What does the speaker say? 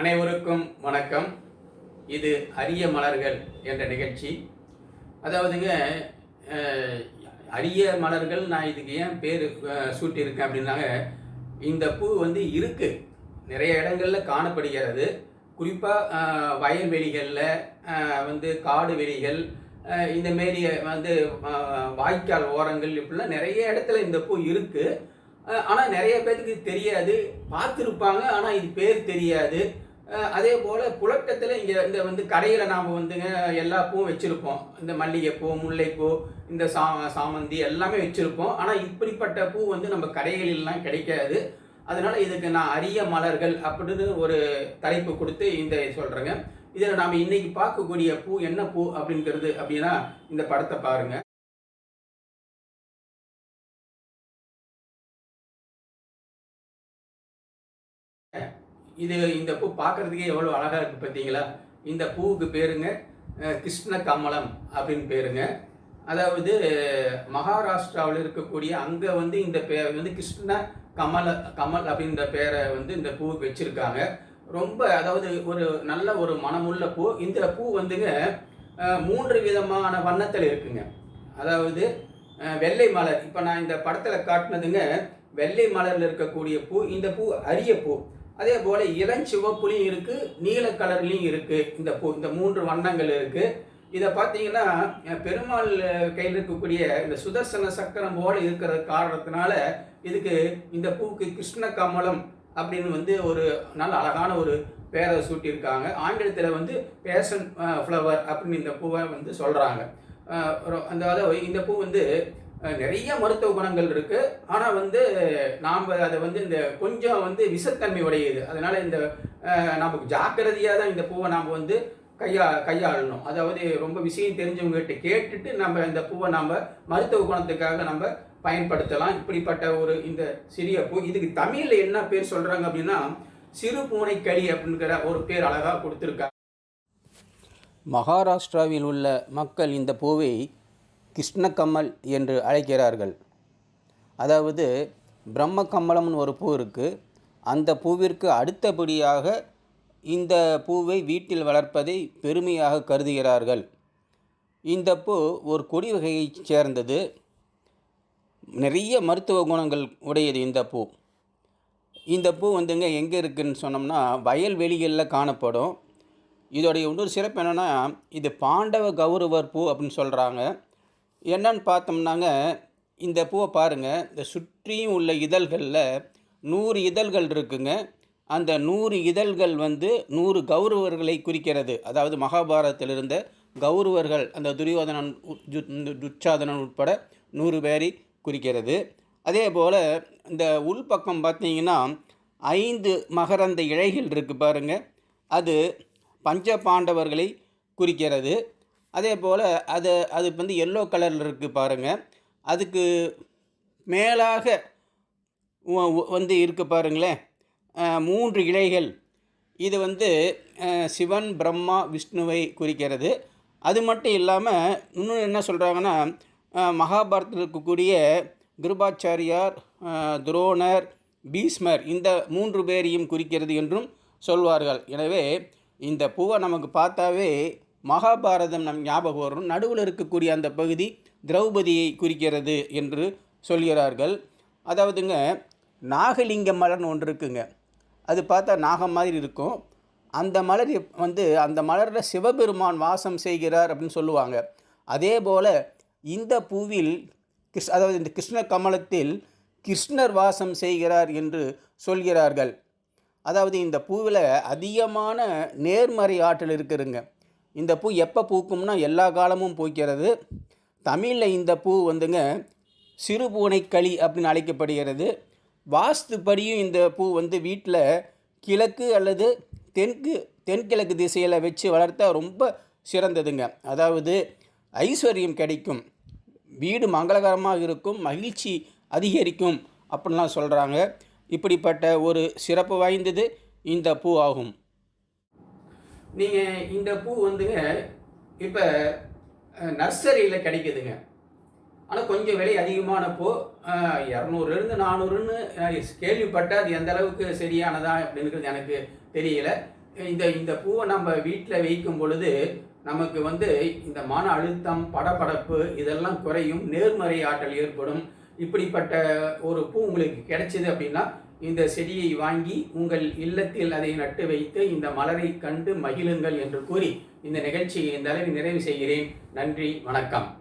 அனைவருக்கும் வணக்கம். இது அரிய மலர்கள் என்ற நிகழ்ச்சி. அதாவதுங்க அரிய மலர்கள் நான் இதுக்கு ஏன் பேர் சூட்டியிருக்கேன் அப்படின்னாங்க இந்த பூ வந்து இருக்குது நிறைய இடங்கள்ல காணப்படுகிறது. குறிப்பாக வயல்வெளிகளில் வந்து காடு வெளிகள் இந்த மாரி வந்து வாய்க்கால் ஓரங்கள் இப்படிலாம் நிறைய இடத்துல இந்த பூ இருக்குது ஆனால் நிறைய பேருக்கு தெரியாது. பார்த்துருப்பாங்க ஆனால் இது பேர் தெரியாது. அதே போல் புழக்கத்தில் இங்கே இந்த வந்து கடையில் நாம் வந்துங்க எல்லா பூவும் வச்சுருப்போம். இந்த மல்லிகைப்பூ முல்லைப்பூ இந்த சா சாமந்தி எல்லாமே வச்சுருப்போம். ஆனால் இப்படிப்பட்ட பூ வந்து நம்ம கடைகளிலெலாம் கிடைக்காது. அதனால் இதுக்கு நான் அரிய மலர்கள் அப்படின்னு ஒரு தலைப்பு கொடுத்து இந்த சொல்கிறேங்க இதில் நாம் இன்றைக்கி பார்க்கக்கூடிய பூ என்ன பூ அப்படிங்கிறது அப்படின்னா இந்த படத்தை பாருங்கள் இது இந்த பூ பார்க்கறதுக்கே எவ்வளோ அழகாக இருக்குது பார்த்தீங்களா? இந்த பூவுக்கு பேருங்க கிருஷ்ண கமலம் அப்படின்னு பேருங்க. அதாவது மகாராஷ்டிராவில் இருக்கக்கூடிய அங்கே வந்து இந்த பேர் வந்து கிருஷ்ண கமல கமல் அப்படின்ற பேரை வந்து இந்த பூவுக்கு வச்சிருக்காங்க. ரொம்ப அதாவது ஒரு நல்ல ஒரு மனமுள்ள பூ. இந்த பூ வந்துங்க மூன்று விதமான வண்ணத்தில் இருக்குங்க. அதாவது வெள்ளை மலர். இப்போ நான் இந்த படத்தில் காட்டினதுங்க வெள்ளை மலரில் இருக்கக்கூடிய பூ இந்த பூ அரிய பூ. அதே போல் இளஞ்சிவப்புலையும் இருக்குது நீல கலர்லையும் இருக்குது இந்த பூ இந்த மூன்று வண்ணங்கள் இருக்குது இதை பார்த்தீங்கன்னா பெருமாள் கையில் இருக்கக்கூடிய இந்த சுதர்சன சக்கரம் போல இருக்கிற காரணத்தினால இதுக்கு இந்த பூவுக்கு கிருஷ்ண கமலம் அப்படின்னு வந்து ஒரு நல்ல அழகான ஒரு பேரை சூட்டியிருக்காங்க. ஆங்கிலத்தில் வந்து பேஷன் ஃப்ளவர் uh, அப்படின்னு இந்த பூவை வந்து சொல்கிறாங்க அந்த அதாவது இந்த பூ வந்து நிறைய மருத்துவ குணங்கள் இருக்குது ஆனால் வந்து நாம் அதை வந்து இந்த கொஞ்சம் வந்து விஷத்தன்மை உடையுது. அதனால் இந்த நமக்கு ஜாக்கிரதையாக தான் இந்த பூவை நாம் வந்து கையா கையாளணும். அதாவது ரொம்ப விஷயம் தெரிஞ்சவங்ககிட்ட கேட்டுட்டு நம்ம இந்த பூவை நம்ம மருத்துவ குணத்துக்காக நம்ம பயன்படுத்தலாம். இப்படிப்பட்ட ஒரு இந்த சிறிய பூ. இதுக்கு தமிழில் என்ன பேர் சொல்கிறாங்க அப்படின்னா சிறு பூனைக்களி அப்படிங்கிற ஒரு பேர் அழகாக கொடுத்துருக்காங்க. மகாராஷ்டிராவில் உள்ள மக்கள் இந்த பூவை கிருஷ்ணக்கம்மல் என்று அழைக்கிறார்கள். அதாவது பிரம்ம கமலம்னு ஒரு பூ இருக்குது அந்த பூவிற்கு அடுத்தபடியாக இந்த பூவை வீட்டில் வளர்ப்பதை பெருமையாக கருதுகிறார்கள். இந்த பூ ஒரு கொடி வகையைச் சேர்ந்தது. நிறைய மருத்துவ குணங்கள் உடையது இந்த பூ. இந்த பூ வந்துங்க எங்கே இருக்குதுன்னு சொன்னோம்னா வயல்வெளிகளில் காணப்படும். இதோடைய இன்னொரு சிறப்பு என்னென்னா இது பாண்டவ கௌரவர் பூ அப்படின்னு சொல்கிறாங்க என்னன்னு பார்த்தோம்னாங்க இந்த பூவை பாருங்கள் இந்த சுற்றியும் உள்ள இதழ்களில் நூறு இதழ்கள் இருக்குங்க. அந்த நூறு இதழ்கள் வந்து நூறு கௌரவர்களை குறிக்கிறது. அதாவது மகாபாரதத்தில் இருந்த கௌரவர்கள் அந்த துரியோதனன் துச்சாதனன் உட்பட நூறு பேரை குறிக்கிறது. அதே போல் இந்த உள்பக்கம் பார்த்தீங்கன்னா ஐந்து மகரந்த இழைகள் இருக்குது பாருங்க. அது பஞ்ச பாண்டவர்களை குறிக்கிறது. அதே போல் அது அது வந்து எல்லோ கலரில் இருக்குது பாருங்கள் அதுக்கு மேலாக வந்து இருக்கு பாருங்களேன். மூன்று இலைகள். இது வந்து சிவன் பிரம்மா விஷ்ணுவை குறிக்கிறது. அது மட்டும் இல்லாமல் இன்னும் என்ன சொல்கிறாங்கன்னா மகாபாரதத்தில் இருக்கக்கூடிய கிருபாச்சாரியார் துரோணர் பீஸ்மர் இந்த மூன்று பேரையும் குறிக்கிறது என்றும் சொல்வார்கள். எனவே இந்த பூவை நமக்கு பார்த்தாவே மகாபாரதம் நம் ஞாபகம் வரும். நடுவில் இருக்கக்கூடிய அந்த பகுதி திரௌபதியை குறிக்கிறது என்று சொல்கிறார்கள். அதாவதுங்க நாகலிங்க மலர்னு ஒன்று இருக்குங்க. அது பார்த்தா நாகம் மாதிரி இருக்கும். அந்த மலர் வந்து அந்த மலரில் சிவபெருமான் வாசம் செய்கிறார் அப்படின்னு சொல்லுவாங்க. அதே போல் இந்த பூவில் கிருஷ் அதாவது இந்த கிருஷ்ண கமலத்தில் கிருஷ்ணர் வாசம் செய்கிறார் என்று சொல்கிறார்கள். அதாவது இந்த பூவில் அதிகமான நேர்மறை ஆற்றல் இருக்குதுங்க. இந்த பூ எப்போ பூக்கும்னா எல்லா காலமும் பூக்கிறது. தமிழில் இந்த பூ வந்துங்க சிறு களி அப்படின்னு அழைக்கப்படுகிறது. வாஸ்துப்படியும் இந்த பூ வந்து வீட்டில் கிழக்கு அல்லது தெற்கு தென்கிழக்கு திசையில் வச்சு வளர்த்தா ரொம்ப சிறந்ததுங்க. அதாவது ஐஸ்வர்யம் கிடைக்கும். வீடு மங்களகரமாக இருக்கும் மகிழ்ச்சி அதிகரிக்கும் அப்படின்லாம் சொல்கிறாங்க இப்படிப்பட்ட ஒரு சிறப்பு வாய்ந்தது இந்த பூ ஆகும். நீங்கள் இந்த பூ வந்துங்க இப்போ நர்சரியில் கிடைக்குதுங்க. ஆனால் கொஞ்சம் விலை அதிகமான பூ இரநூறுலேருந்து நானூறுன்னு கேள்விப்பட்டால் கேள்விப்பட்ட அது எந்த அளவுக்கு சரியானதா அப்படிங்கிறது எனக்கு தெரியல. இந்த இந்த பூவை நம்ம வீட்டில் வைக்கும் பொழுது நமக்கு வந்து இந்த மன அழுத்தம் படபடப்பு இதெல்லாம் குறையும். நேர்மறை ஆற்றல் ஏற்படும். இப்படிப்பட்ட ஒரு பூ உங்களுக்கு கிடைச்சிது அப்படின்னா இந்த செடியை வாங்கி உங்கள் இல்லத்தில் அதை நட்டு வைத்து இந்த மலரை கண்டு மகிழுங்கள் என்று கூறி இந்த நிகழ்ச்சியை இந்த அளவில் நிறைவு செய்கிறேன். நன்றி வணக்கம்.